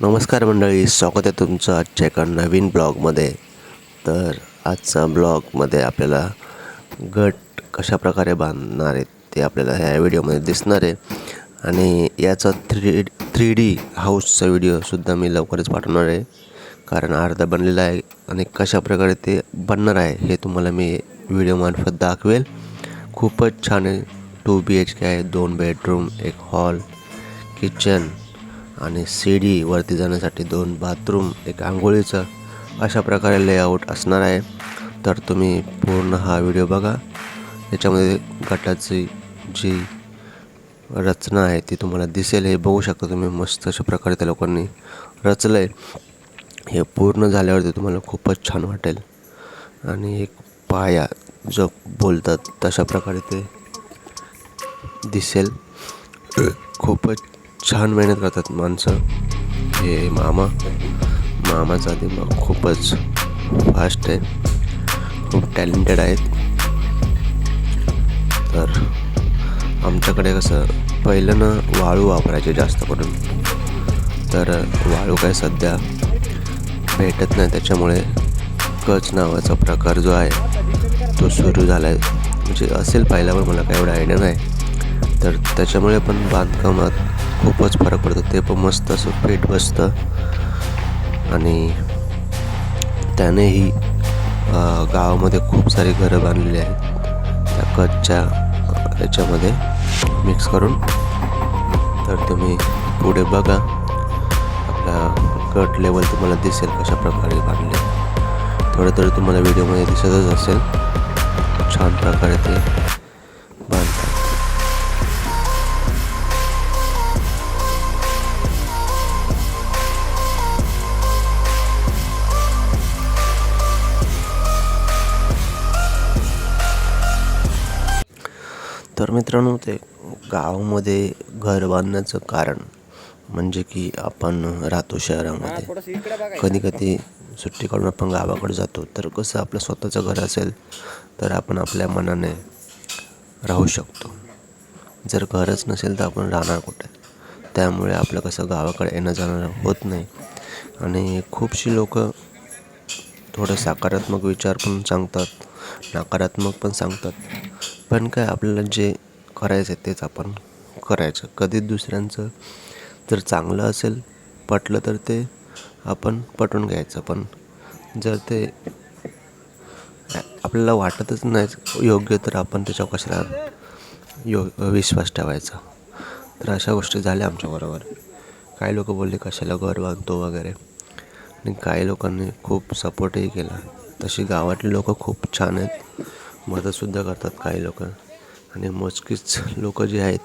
नमस्कार मंडळी स्वागत आहे तुमचं आजच्या एका नवीन ब्लॉगमध्ये. तर आजचा ब्लॉगमध्ये आपल्याला गट कशा प्रकारे बांधणार आहेत ते आपल्याला ह्या व्हिडिओमध्ये दिसणार आहे. आणि याचा थ्री थ्री डी हाऊसचा व्हिडिओसुद्धा मी लवकरच पाठवणार आहे. कारण अर्धा बनलेला आहे आणि कशा प्रकारे ते बनणार आहे हे तुम्हाला मी व्हिडिओमार्फत दाखवेल. खूपच छान आहे. टू बी एच के आहे दोन बेडरूम एक हॉल किचन आणि सीडी वरती जाण्यासाठी दोन बाथरूम एक आंघोळीचं अशा प्रकारे लेआउट असणार आहे. तर तुम्ही पूर्ण हा व्हिडिओ बघा. याच्यामध्ये गटाची जी रचना आहे ती तुम्हाला दिसेल. हे बघू शकता तुम्ही मस्त अशा प्रकारे त्या लोकांनी रचलं आहे हे पूर्ण झाल्यावरती तुम्हाला खूपच छान वाटेल. आणि एक पाया जो बोलतात तशा प्रकारे ते दिसेल. खूपच छान मेहनत करतात माणसं. हे मामा. मामाचा दिमाग खूपच फास्ट आहे. खूप टॅलेंटेड आहेत. तर आमच्याकडे कसं पहिलं ना वाळू वापरायचे जास्त करून. तर वाळू काय सध्या भेटत नाही त्याच्यामुळे कच नावाचा प्रकार जो आहे तो सुरू झाला आहे म्हणजे असेल पाहिल्यावर मला काय एवढा आयडिया नाही. तर त्याच्यामुळे पण बांधकामात खूपच फरक पडतो. ते पण मस्त असं पेट बसतं आणि त्यानेही गावामध्ये खूप सारी घरं बांधलेली आहेत. त्या कच्च्या याच्यामध्ये मिक्स करून. तर तुम्ही पुढे बघा. आपला कट लेवल तुम्हाला दिसेल कशा प्रकारे बांधले. थोडं थोडं तुम्हाला व्हिडिओमध्ये दिसतच असेल. छान प्रकारे ते तर मित्रांनो ते गावामध्ये घर बांधण्याचं कारण म्हणजे की आपण राहतो शहरामध्ये. कधी कधी सुट्टी काढून आपण गावाकडे जातो तर कसं आपलं स्वतःचं घर असेल तर आपण आपल्या मनाने राहू शकतो. जर घरच नसेल तर आपण राहणार कुठे? त्यामुळे आपलं कसं गावाकडे येणं जाणं होत नाही. आणि खूपशी लोक थोडं सकारात्मक विचार पण सांगतात नकारात्मक पण सांगतात. पण काय आपल्याला जे करायचं आहे तेच आपण करायचं. कधी दुसऱ्यांचं जर चांगलं असेल पटलं तर ते आपण पटवून घ्यायचं. पण जर ते आपल्याला वाटतच नाही योग्य तर आपण त्याच्यावर कशाला यो विश्वास ठेवायचा. तर अशा गोष्टी झाल्या आमच्याबरोबर काही लोक बोलले कशाला घर बांधतो वगैरे. आणि काही लोकांनी खूप सपोर्टही केला. तशी गावातली लोक खूप छान आहेत. मदतसुद्धा करतात काही लोक. आणि मोजकीच लोक जी आहेत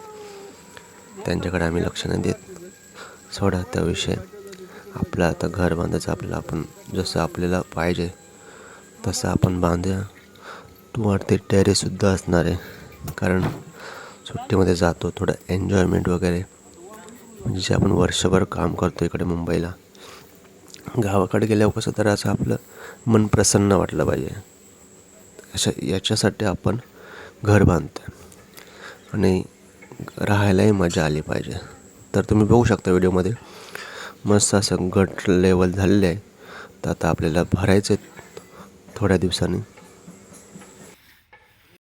त्यांच्याकडे आम्ही लक्ष नाही देत. सोडा त्या विषय. आपलं आता घर बांधायचं आपल्याला आपण जसं आपल्याला पाहिजे तसं आपण बांधूया. तू ते टेरेससुद्धा असणार आहे. कारण सुट्टीमध्ये जातो थोडं एन्जॉयमेंट वगैरे. म्हणजे जे आपण वर्षभर काम करतो इकडे मुंबईला. गावाकडे गेल्यावर कसं तर असं आपलं मन प्रसन्न वाटलं पाहिजे. अशा याच्यासाठी आपण घर बांधतो आणि राहायलाही मजा आली पाहिजे. तर तुम्ही बघू शकता व्हिडिओमध्ये मस्त असं गट लेवल झालेलं आहे. तर आता आपल्याला भरायचं आहे थोड्या दिवसांनी.